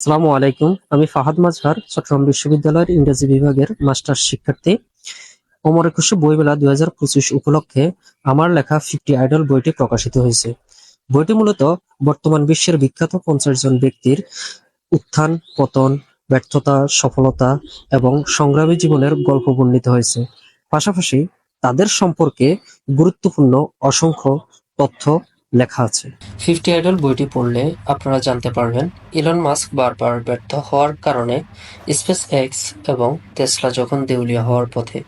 আসসালামু আলাইকুম। আমি ফাহাদ মাজহার, চট্টগ্রাম বিশ্ববিদ্যালয়ের ইংরেজি বিভাগের মাস্টার্স শিক্ষার্থী। অমর একুশে বইমেলা দুই হাজার পঁচিশ উপলক্ষে আমার লেখা ফিফটি আইডল বইটি প্রকাশিত হয়েছে। বইটি মূলত বর্তমান বিশ্বের বিখ্যাত পঞ্চাশ জন ব্যক্তির উত্থান, পতন, ব্যর্থতা, সফলতা এবং সংগ্রামী জীবনের গল্প বর্ণিত হয়েছে। পাশাপাশি তাদের সম্পর্কে গুরুত্বপূর্ণ অসংখ্য তথ্য লেখা আছে। ফিফটি আইডল বইটি পড়লে আপনারা জানতে পারবেন, ইলন মাস্ক বারবার ব্যর্থ হওয়ার কারণে স্পেস এক্স এবং টেসলা যখন দেউলিয়া হওয়ার পথে,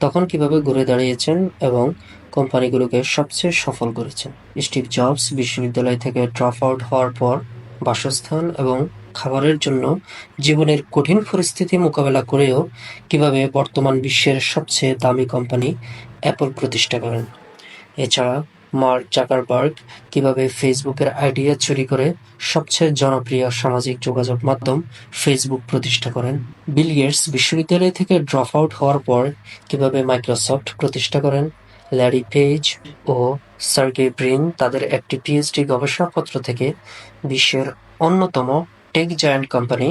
তখন কীভাবে ঘুরে দাঁড়িয়েছেন এবং কোম্পানিগুলোকে সবচেয়ে সফল করেছেন? স্টিভ জবস বিশ্ববিদ্যালয় থেকে ড্রপ আউট হওয়ার পর বাসস্থান এবং খাবারের জন্য জীবনের কঠিন পরিস্থিতি মোকাবেলা করেও কীভাবে বর্তমান বিশ্বের সবচেয়ে দামি কোম্পানি অ্যাপল প্রতিষ্ঠা করেন? এছাড়া মার্ক জাকারবার্গ কীভাবে ফেসবুকের আইডিয়া চুরি করে সবচেয়ে জনপ্রিয় সামাজিক যোগাযোগ মাধ্যম ফেসবুক প্রতিষ্ঠা করেন? বিল গেটস বিশ্ববিদ্যালয় থেকে ড্রপ আউট হওয়ার পর কীভাবে মাইক্রোসফট প্রতিষ্ঠা করেন? ল্যারি পেজ ও সার্গে ব্রিন তাদের একটি পিএইচডি গবেষণাপত্র থেকে বিশ্বের অন্যতম টেক জায়ান্ট কোম্পানি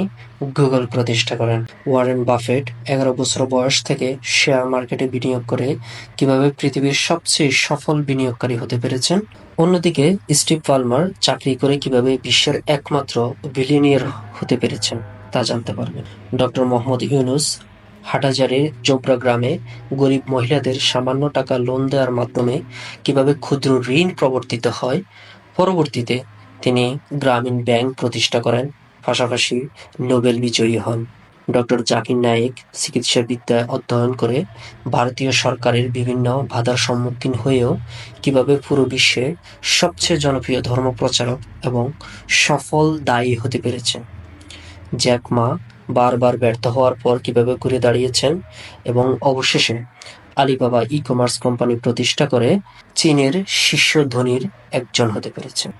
গুগল প্রতিষ্ঠা করেন। ওয়ারেন বাফেট এগারো বছর বয়স থেকে শেয়ার মার্কেটে বিনিয়োগ করে কীভাবে পৃথিবীর সবচেয়ে সফল বিনিয়োগকারী হতে পেরেছেন? অন্যদিকে, স্টিভ পালমার চাকরি করে কীভাবে বিশ্বের একমাত্র বিলিয়নিয়ার হতে পেরেছেন তা জানতে পারবেন। ডক্টর মোহাম্মদ ইউনুস হাটাজারে জোবরা গ্রামে গরিব মহিলাদের সামান্য টাকা লোন দেওয়ার মাধ্যমে কীভাবে ক্ষুদ্র ঋণ প্রবর্তিত হয়, পরবর্তীতে তিনি গ্রামীণ ব্যাংক প্রতিষ্ঠা করেন। পাশাপাশি নোবেল বিজয়ী হন। ডক্টর জাকির নায়েক চিকিৎসাবিদ্যা অধ্যয়ন করে ভারতীয় সরকারের বিভিন্ন বাধার সম্মুখীন হয়েও কীভাবে পুরো বিশ্বে সবচেয়ে জনপ্রিয় ধর্ম প্রচারক এবং সফল দায়ী হতে পেরেছেন? জ্যাক মা বারবার ব্যর্থ হওয়ার পর কীভাবে ঘুরে দাঁড়িয়েছেন এবং অবশেষে আলিবাবা ই কমার্স কোম্পানি প্রতিষ্ঠা করে চীনের শীর্ষ ধনীর একজন হতে পেরেছেন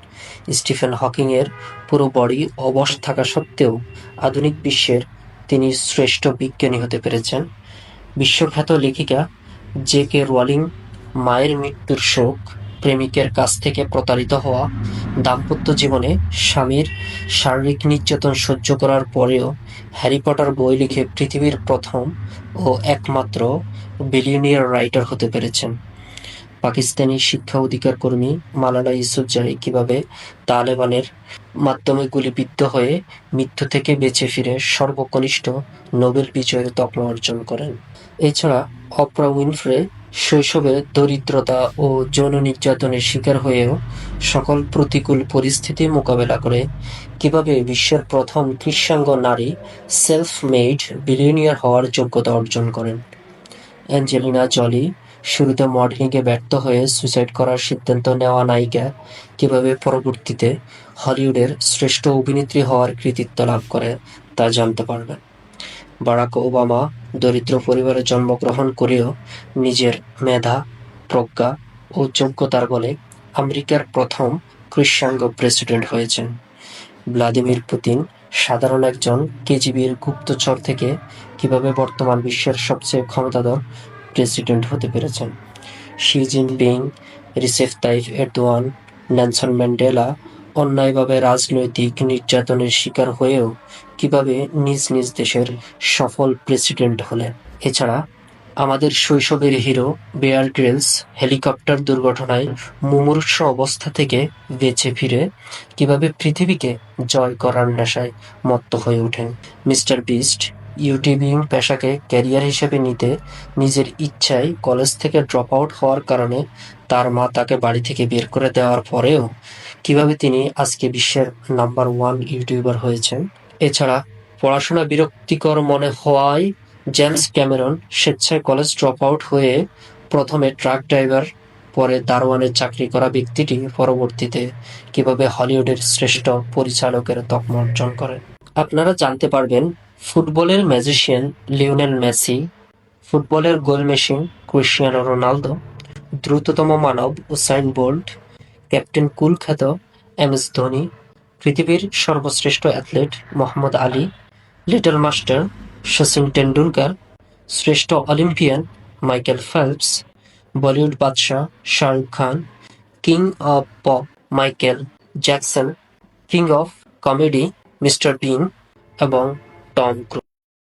স্টিফেন হকিংয়ের পুরো বডি অবশ থাকা সত্ত্বেও আধুনিক বিশ্বের তিনি শ্রেষ্ঠ বিজ্ঞানী হতে পেরেছেন। বিশ্বখ্যাত লেখিকা জে কে রোয়ালিং মায়ের মৃত্যুর শোক প্রেমিকের কাছ থেকে প্রতারিত হওয়া দাম্পত্য জীবনে স্বামীর শারীরিক নির্যাতন সহ্য করার পরেও হ্যারি পটার বই লিখে পৃথিবীর প্রথম ও একমাত্র বিলিয়নিয়ার রাইটার হতে পেরেছেন। পাকিস্তানি শিক্ষা অধিকার কর্মী মালালা ইউসুফজাই কীভাবে তালেবানের মাধ্যমে গুলিবিদ্ধ হয়ে মৃত্যু থেকে বেঁচে ফিরে সর্বকনিষ্ঠ নোবেল বিজয়ের তকমা অর্জন করেন। এছাড়া অপ্রা উইনফ্রে শৈশবে দরিদ্রতা ও যৌন নির্যাতনের শিকার হয়েও সকল প্রতিকূল পরিস্থিতি মোকাবেলা করে কীভাবে বিশ্বের প্রথম কৃষ্ণাঙ্গ নারী সেলফ মেড বিলিয়নিয়ার হওয়ার যোগ্যতা অর্জন করেন। অ্যাঞ্জেলিনা জলি শুরুতে মডেলিংয়ে ব্যর্থ হয়ে সুইসাইড করার সিদ্ধান্ত নেওয়া নায়িকা কীভাবে পরবর্তীতে হলিউডের শ্রেষ্ঠ অভিনেত্রী হওয়ার কৃতিত্ব লাভ করে তা জানতে পারবেন। বারাক ওবামা দরিদ্র পরিবারে জন্মগ্রহণ করেও নিজের মেধা, প্রজ্ঞা ও যোগ্যতার বলে আমেরিকার প্রথম কৃষ্ণাঙ্গ প্রেসিডেন্ট হয়েছেন। ভ্লাদিমির পুতিন সাধারণ একজন কেজিবির গুপ্তচর থেকে কীভাবে বর্তমান বিশ্বের সবচেয়ে ক্ষমতাধর প্রেসিডেন্ট হতে পেরেছেন? Xi Jinping, Recep Tayyip Erdogan, Nelson Mandela অন্যায়ভাবে রাজনৈতিক নির্যাতনের শিকার হয়েও কীভাবে নিজ নিজ দেশের সফল প্রেসিডেন্ট হলেন। এছাড়া আমাদের শৈশবের হিরো বেয়ার গ্রিলস হেলিকপ্টার দুর্ঘটনায় মুমূর্ষ অবস্থা থেকে বেঁচে ফিরে কীভাবে পৃথিবীকে জয় করার নেশায় মত্ত হয়ে ওঠেন। মিস্টার বিস্ট ইউটিউবিং পেশাকে ক্যারিয়ার হিসেবে নিতে নিজের ইচ্ছায় কলেজ থেকে ড্রপ আউট হওয়ার কারণে তার মা তাকে বাড়ি থেকে বের করে দেওয়ার পরেও কীভাবে তিনি আজকে বিশ্বের নাম্বার ওয়ান ইউটিউবার হয়েছেন এছাড়া পড়াশোনা বিরক্তিকর মনে হওয়ায় জেমস ক্যামেরন স্বেচ্ছায় কলেজ ড্রপ আউট হয়ে প্রথমে ট্রাক ড্রাইভার, পরে দারোয়ানের চাকরি করা ব্যক্তিটি পরবর্তীতে কীভাবে হলিউডের শ্রেষ্ঠ পরিচালকের তকমা অর্জন করেন। আপনারা জানতে পারবেন, ফুটবলের ম্যাজিশিয়ান লিওনেল মেসি, ফুটবলের গোল মেশিন ক্রিশ্চিয়ানো রোনালদো, দ্রুততম মানব উসাইন বোল্ট, ক্যাপ্টেন কুল খ্যাত এম এস ধোনি পৃথিবীর সর্বশ্রেষ্ঠ athlete Muhammad Ali, little master Sachin Tendulkar শ্রেষ্ঠ অলিম্পিয়ান মাইকেল ফেলপস, বলিউড বাদশাহ Shahrukh Khan, king of pop Michael Jackson, king of comedy mister Bean এবং Tom cruise.